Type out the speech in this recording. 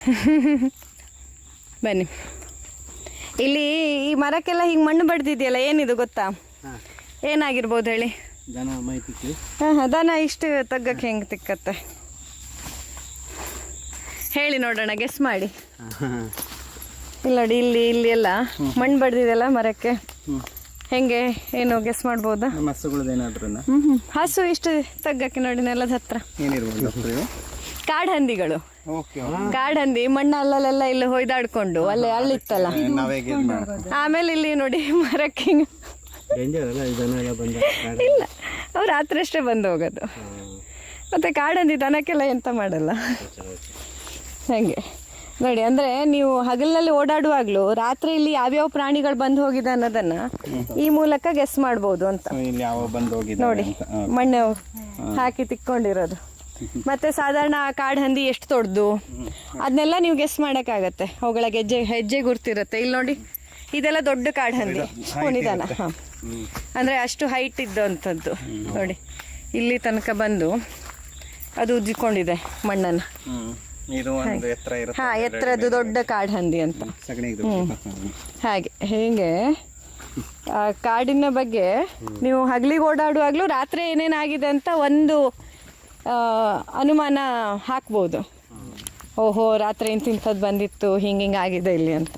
ಬನ್ನಿ. ಇಲ್ಲಿ ಈ ಮರಕ್ಕೆಲ್ಲ ಹಿಂಗೆ ಮಣ್ಣು ಬಡ್ದಿದೆಯಲ್ಲ ಏನಿದು ಗೊತ್ತಾ? ಏನಾಗಿರ್ಬೋದು ಹೇಳಿ? ಹಾಂ ದನ ಇಷ್ಟು ತಗ್ಗಕ್ಕೆ ಹೆಂಗೆ ತಿಕ್ಕತ್ತೆ? ಹೇಳಿ ನೋಡೋಣ ಗೆಸ್ ಮಾಡಿ. ಇಲ್ಲ ನೋಡಿ ಇಲ್ಲಿ ಇಲ್ಲಿ ಎಲ್ಲ ಮಣ್ಣು ಬಡ್ದಿದೆಯಲ್ಲ ಮರಕ್ಕೆ? ಹೆಂಗೆ ಏನು ಗೆಸ್ ಮಾಡ್ಬೋದಾ? ಹಸು ಇಷ್ಟು ತಗ್ಗಕ್ಕೆ ನೋಡಿ ನೆಲದ ಹತ್ರ. ಕಾಡಹಂದಿಗಳು. ಕಾಡಹಂದಿ ಮಣ್ಣು ಅಲ್ಲಲ್ಲೆಲ್ಲ ಇಲ್ಲಿ ಹೊಯ್ದಾಡ್ಕೊಂಡು ಅಲ್ಲೇ ಅಳ್ಳಿತ್ತಲ್ಲ ನಾವೇ ಆಮೇಲೆ ಇಲ್ಲಿ ನೋಡಿ ಮರಕ್ಕೆ ಇಲ್ಲ ಅವ್ರು ರಾತ್ರಿ ಅಷ್ಟೇ ಬಂದು ಹೋಗೋದು. ಮತ್ತೆ ಕಾಡಂದಿ ದನಕ್ಕೆಲ್ಲ ಎಂತ ಮಾಡಲ್ಲ. ಹಾಗೆ. ನೋಡಿ ಅಂದರೆ ನೀವು ಹಗಲಿನಲ್ಲಿ ಓಡಾಡುವಾಗಲೂ ರಾತ್ರಿ ಇಲ್ಲಿ ಯಾವ್ಯಾವ ಪ್ರಾಣಿಗಳು ಬಂದು ಹೋಗಿದೆ ಅನ್ನೋದನ್ನ ಈ ಮೂಲಕ ಗೆಸ್ ಮಾಡ್ಬೋದು ಅಂತ. ನೋಡಿ ಮಣ್ಣು ಹಾಕಿ ತಿಕ್ಕೊಂಡಿರೋದು. ಮತ್ತೆ ಸಾಧಾರಣ ಆ ಕಾಡು ಹಂದಿ ಎಷ್ಟು ದೊಡ್ಡದು ಅದನ್ನೆಲ್ಲ ನೀವು ಗೆಸ್ ಮಾಡೋಕ್ಕಾಗತ್ತೆ. ಅವುಗಳ ಗೆಜ್ಜೆ ಹೆಜ್ಜೆ ಗುರ್ತಿರುತ್ತೆ. ಇಲ್ಲಿ ನೋಡಿ ಇದೆಲ್ಲ ದೊಡ್ಡ ಕಾಡು ಹಂದಿ. ನಿಧಾನ. ಹಾಂ ಅಂದರೆ ಅಷ್ಟು ಹೈಟ್ ಇದ್ದಂಥದ್ದು ನೋಡಿ ಇಲ್ಲಿ ತನಕ ಬಂದು ಅದು ಉಜ್ಜಿಕೊಂಡಿದೆ ಮಣ್ಣನ್ನು. ಹಾ ಎತ್ತರದ್ದು ದೊಡ್ಡ ಕಾಡು ಹಂದಿ ಅಂತ. ಹಾಗೆ ಹೇಗೆ? ಕಾಡಿನ ಬಗ್ಗೆ ನೀವು ಹಗಲಿಗೆ ಓಡಾಡುವಾಗಲೂ ರಾತ್ರಿ ಏನೇನಾಗಿದೆ ಅಂತ ಒಂದು ಅನುಮಾನ ಹಾಕ್ಬೋದು. ಓಹೋ ರಾತ್ರಿ ಇಂತಿಂಥದ್ದು ಬಂದಿತ್ತು ಹಿಂಗೆ ಹಿಂಗೆ ಆಗಿದೆ ಇಲ್ಲಿ ಅಂತ.